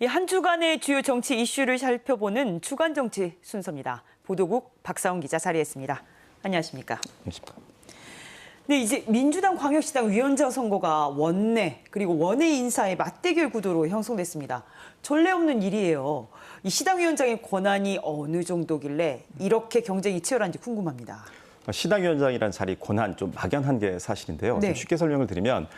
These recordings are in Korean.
이한 주간의 주요 정치 이슈를 살펴보는 주간 정치 순서입니다. 보도국 박사훈 기자 자리했습니다. 안녕하십니까? 안녕하십니까. 네, 이제 민주당 광역시당 위원장 선거가 원내 그리고 원외 인사의 맞대결 구도로 형성됐습니다. 전례 없는 일이에요. 이 시당 위원장의 권한이 어느 정도길래 이렇게 경쟁이 치열한지 궁금합니다. 시당 위원장이라는 자리 권한 좀 막연한 게 사실인데요. 네. 좀 쉽게 설명을 드리면 어,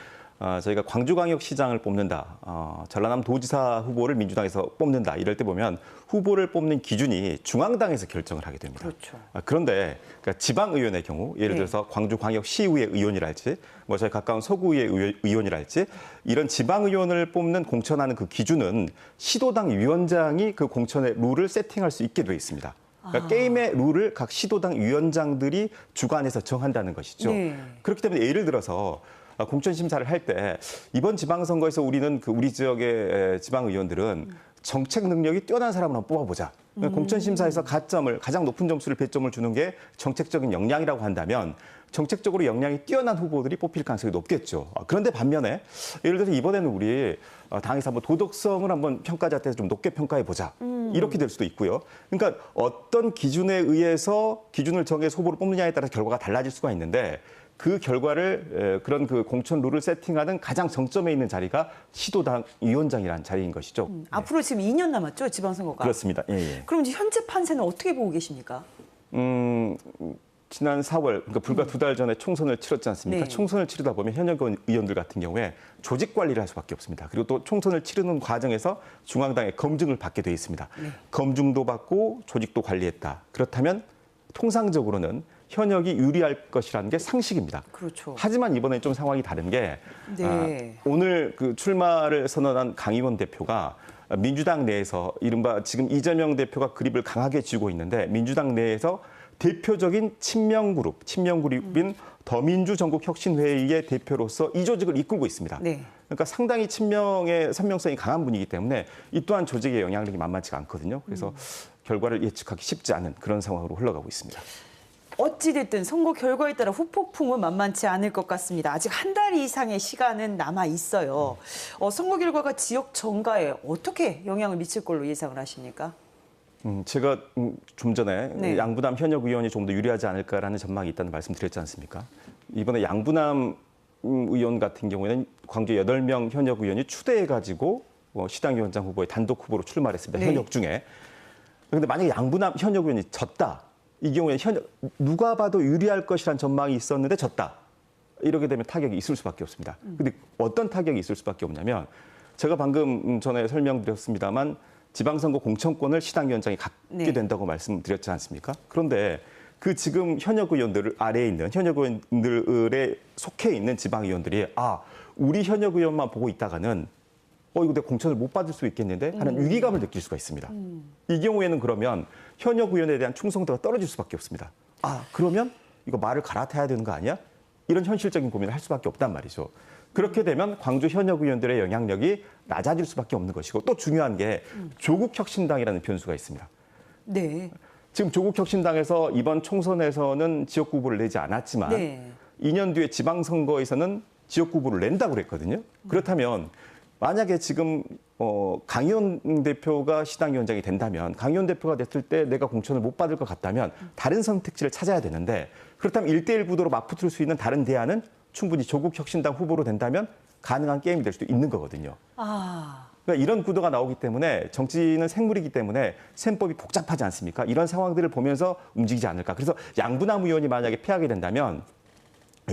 저희가 광주광역시장을 뽑는다, 어, 전라남 도지사 후보를 민주당에서 뽑는다 이럴 때 보면 후보를 뽑는 기준이 중앙당에서 결정을 하게 됩니다. 그렇죠. 아, 그런데 그러니까 지방의원의 경우 예를 네. 들어서 광주광역시의회 의원이랄지 뭐 저희 가까운 서구의회 의원- 의원이랄지 이런 지방의원을 뽑는 공천하는 그 기준은 시도당 위원장이 그 공천의 룰을 세팅할 수 있게 되어 있습니다. 그러니까 아. 게임의 룰을 각 시도당 위원장들이 주관해서 정한다는 것이죠. 네. 그렇기 때문에 예를 들어서 아, 공천 심사를 할 때 이번 지방선거에서 우리는 그 우리 지역의 지방 의원들은 정책 능력이 뛰어난 사람을 한번 뽑아보자. 그러니까 공천 심사에서 가점을 가장 높은 점수를 배점을 주는 게 정책적인 역량이라고 한다면 정책적으로 역량이 뛰어난 후보들이 뽑힐 가능성이 높겠죠. 아, 그런데 반면에 예를 들어서 이번에는 우리 어, 당에서 한번 도덕성을 한번 평가자한테 좀 높게 평가해 보자. 이렇게 될 수도 있고요. 그러니까 어떤 기준에 의해서 기준을 정해서 후보를 뽑느냐에 따라 결과가 달라질 수가 있는데 그 결과를 에, 그런 그 공천 룰을 세팅하는 가장 정점에 있는 자리가 시도당 위원장이라는 자리인 것이죠. 앞으로 지금 2년 남았죠, 지방선거가. 그렇습니다. 예, 예. 그럼 이제 현재 판세는 어떻게 보고 계십니까? 음, 지난 4월, 그러니까 불과 두 달 전에 총선을 치렀지 않습니까? 네. 총선을 치르다 보면 현역 의원들 같은 경우에 조직 관리를 할 수밖에 없습니다. 그리고 또 총선을 치르는 과정에서 중앙당의 검증을 받게 돼 있습니다. 네. 검증도 받고 조직도 관리했다. 그렇다면 통상적으로는 현역이 유리할 것이라는 게 상식입니다. 그렇죠. 하지만 이번에 좀 상황이 다른 게 네. 아, 오늘 그 출마를 선언한 강의원 대표가 민주당 내에서 이른바 지금 이재명 대표가 그립을 강하게 쥐고 있는데 민주당 내에서 대표적인 친명 그룹, 친명 그룹인 더민주 전국 혁신회의의 대표로서 이 조직을 이끌고 있습니다. 네. 그러니까 상당히 친명의 선명성이 강한 분이기 때문에 이 또한 조직의 영향력이 만만치가 않거든요. 그래서 결과를 예측하기 쉽지 않은 그런 상황으로 흘러가고 있습니다. 어찌됐든 선거 결과에 따라 후폭풍은 만만치 않을 것 같습니다. 아직 한 달 이상의 시간은 남아 있어요. 어, 선거 결과가 지역 정가에 어떻게 영향을 미칠 걸로 예상을 하십니까? 음, 제가 음, 좀 전에 네. 양부남 현역 의원이 좀 더 유리하지 않을까라는 전망이 있다는 말씀드렸지 않습니까? 이번에 양부남 음, 의원 같은 경우에는 광주 8명 현역 의원이 추대해가지고 어, 시당위원장 후보에 단독 후보로 출마했습니다. 네. 현역 중에. 그런데 만약에 양부남 현역 의원이 졌다. 이 경우에 현역 누가 봐도 유리할 것이라는 전망이 있었는데 졌다. 이렇게 되면 타격이 있을 수밖에 없습니다. 근데 어떤 타격이 있을 수밖에 없냐면 제가 방금 음, 전에 설명드렸습니다만 지방선거 공천권을 시당위원장이 갖게 네. 된다고 말씀드렸지 않습니까? 그런데 그 지금 현역 의원들 아래에 있는 현역 의원들에 속해 있는 지방 의원들이 아 우리 현역 의원만 보고 있다가는 어 이거 내가 공천을 못 받을 수 있겠는데 하는 위기감을 느낄 수가 있습니다. 이 경우에는 그러면 현역 의원에 대한 충성도가 떨어질 수밖에 없습니다. 아 그러면 이거 말을 갈아타야 되는 거 아니야? 이런 현실적인 고민을 할 수밖에 없단 말이죠. 그렇게 되면 광주 현역 의원들의 영향력이 낮아질 수밖에 없는 것이고 또 중요한 게 조국 혁신당이라는 변수가 있습니다. 네. 지금 조국 혁신당에서 이번 총선에서는 지역구 후보를 내지 않았지만 네. 2년 뒤에 지방선거에서는 지역구 후보를 낸다고 그랬거든요. 그렇다면 만약에 지금 어, 강의원 대표가 시당위원장이 된다면 강의원 대표가 됐을 때 내가 공천을 못 받을 것 같다면 다른 선택지를 찾아야 되는데 그렇다면 1대1 구도로 맞붙을 수 있는 다른 대안은 충분히 조국 혁신당 후보로 된다면 가능한 게임이 될 수도 있는 거거든요. 아. 그러니까 이런 구도가 나오기 때문에 정치는 생물이기 때문에 셈법이 복잡하지 않습니까? 이런 상황들을 보면서 움직이지 않을까. 그래서 양분남 의원이 만약에 패하게 된다면 이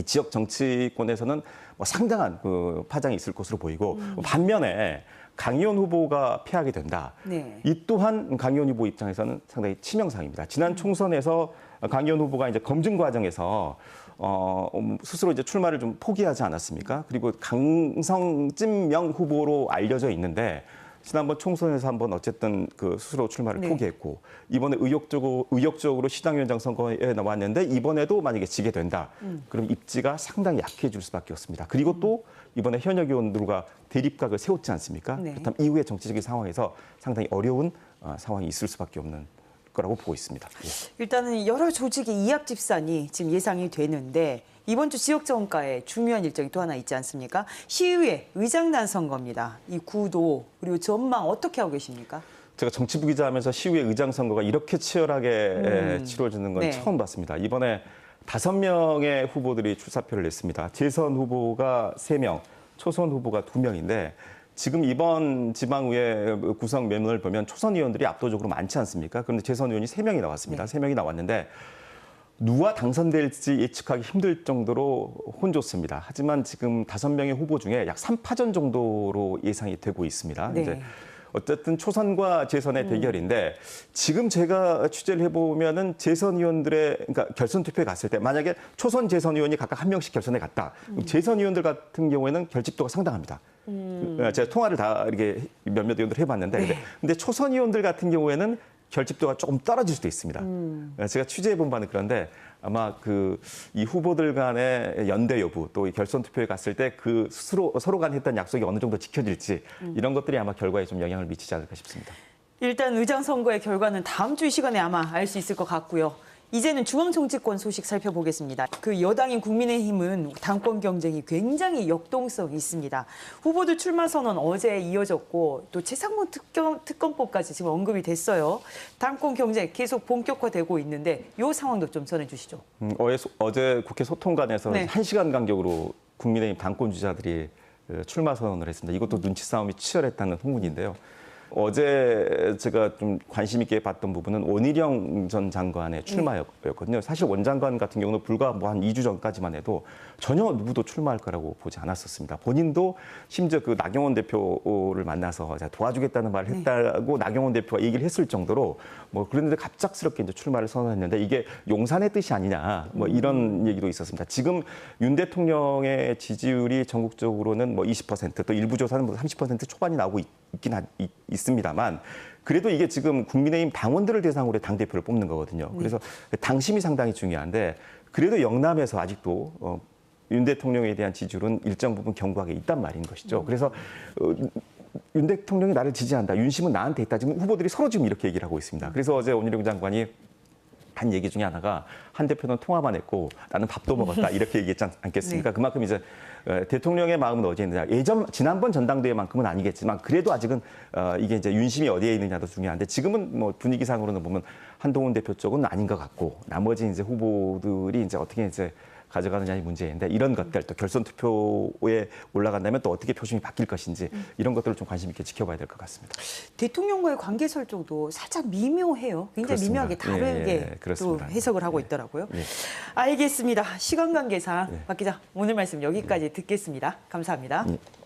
지역 정치권에서는 뭐 상당한 그 파장이 있을 것으로 보이고 반면에 강의원 후보가 패하게 된다. 네. 이 또한 강의원 후보 입장에서는 상당히 치명상입니다. 지난 총선에서 강의원 후보가 이제 검증 과정에서 어, 음, 스스로 이제 출마를 좀 포기하지 않았습니까? 그리고 강성찐명 후보로 알려져 있는데 지난번 총선에서 한번 어쨌든 그 스스로 출마를 네. 포기했고 이번에 의욕적으로 의욕적으로 시당위원장 선거에 나왔는데 이번에도 만약에 지게 된다. 그럼 입지가 상당히 약해질 수밖에 없습니다. 그리고 또 이번에 현역 의원들과 대립각을 세웠지 않습니까? 네. 그렇다면 이후의 정치적인 상황에서 상당히 어려운 어, 상황이 있을 수밖에 없는 거라고 보고 있습니다. 예. 일단은 여러 조직의 이합 집산이 지금 예상이 되는데 이번 주 지역 정가에 중요한 일정이 또 하나 있지 않습니까? 시의회 의장단 선거입니다. 이 구도 그리고 전망 어떻게 하고 계십니까? 제가 정치부 기자하면서 시의회 의장 선거가 이렇게 치열하게 에, 치러지는 건 네. 처음 봤습니다. 이번에 다섯 명의 후보들이 출사표를 냈습니다. 재선 후보가 세 명, 초선 후보가 두 명인데 지금 이번 지방의회 구성 면을 보면 초선 의원들이 압도적으로 많지 않습니까? 그런데 재선 의원이 세 명이 나왔습니다. 네. 세 명이 나왔는데 누가 당선될지 예측하기 힘들 정도로 혼좋습니다. 하지만 지금 다섯 명의 후보 중에 약 3파전 정도로 예상이 되고 있습니다. 네. 이제 어쨌든 초선과 재선의 대결인데 지금 제가 취재를 해보면은 재선 의원들의 그러니까 결선 투표에 갔을 때 만약에 초선 재선 의원이 각각 한 명씩 결선에 갔다. 그럼 재선 의원들 같은 경우에는 결집도가 상당합니다. 그, 제가 통화를 다 이렇게 몇몇 의원들 해봤는데 근데, 근데 초선 의원들 같은 경우에는 결집도가 조금 떨어질 수도 있습니다. 제가 취재해 본 바는 그런데 아마 그 이 후보들 간의 연대 여부 또 이 결선 투표에 갔을 때 그 스스로 서로 간 했던 약속이 어느 정도 지켜질지 이런 것들이 아마 결과에 좀 영향을 미치지 않을까 싶습니다. 일단 의장 선거의 결과는 다음 주 이 시간에 아마 알 수 있을 것 같고요. 이제는 중앙 정치권 소식 살펴보겠습니다. 그 여당인 국민의힘은 당권 경쟁이 굉장히 역동성이 있습니다. 후보들 출마 선언 어제 이어졌고 또 최상무 특검, 특검법까지 지금 언급이 됐어요. 당권 경쟁 계속 본격화되고 있는데 이 상황도 좀 전해주시죠. 음, 어제, 국회 소통관에서 네. 한시간 간격으로 국민의힘 당권 주자들이 어, 출마 선언을 했습니다. 이것도 눈치 싸움이 치열했다는 후문인데요. 어제 제가 좀 관심 있게 봤던 부분은 원희룡 전 장관의 출마였거든요. 사실 원 장관 같은 경우는 불과 뭐 한 2주 전까지만 해도 전혀 누구도 출마할 거라고 보지 않았었습니다. 본인도 심지어 그 나경원 대표를 만나서 자, 도와주겠다는 말을 했다고 나경원 대표가 얘기를 했을 정도로 뭐 그런데 갑작스럽게 이제 출마를 선언했는데 이게 용산의 뜻이 아니냐 뭐 이런 얘기도 있었습니다. 지금 윤 대통령의 지지율이 전국적으로는 뭐 20%또 일부 조사는 뭐 30% 초반이 나오고 있, 긴 하, 있, 있습니다만 그래도 이게 지금 국민의힘 당원들을 대상으로 당 대표를 뽑는 거거든요. 그래서 당심이 상당히 중요한데 그래도 영남에서 아직도 어, 윤 대통령에 대한 지지율은 일정 부분 견고하게 있단 말인 것이죠. 그래서 어, 윤 대통령이 나를 지지한다. 윤심은 나한테 있다. 지금 후보들이 서로 지금 이렇게 얘기를 하고 있습니다. 그래서 어제 원희룡 장관이 한 얘기 중에 하나가 한 대표는 통화만 했고 나는 밥도 먹었다 이렇게 얘기했지 않- 않겠습니까? 그만큼 이제 어, 대통령의 마음은 어디에 있느냐. 예전 지난번 전당대회만큼은 아니겠지만 그래도 아직은 어, 이게 이제 윤심이 어디에 있느냐도 중요한데 지금은 뭐 분위기상으로는 보면 한동훈 대표 쪽은 아닌 것 같고 나머지 이제 후보들이 이제 어떻게 이제 가져가느냐의 문제인데 이런 것들 또 결선 투표에 올라간다면 또 어떻게 표심이 바뀔 것인지 이런 것들을 좀 관심 있게 지켜봐야 될 것 같습니다. 대통령과의 관계 설정도 살짝 미묘해요. 굉장히 그렇습니다. 미묘하게 다르게 예, 예, 또. 해석을 하고 있더라고요. 예. 알겠습니다. 시간 관계상 예. 박 기자 오늘 말씀 여기까지 듣겠습니다. 감사합니다. 예.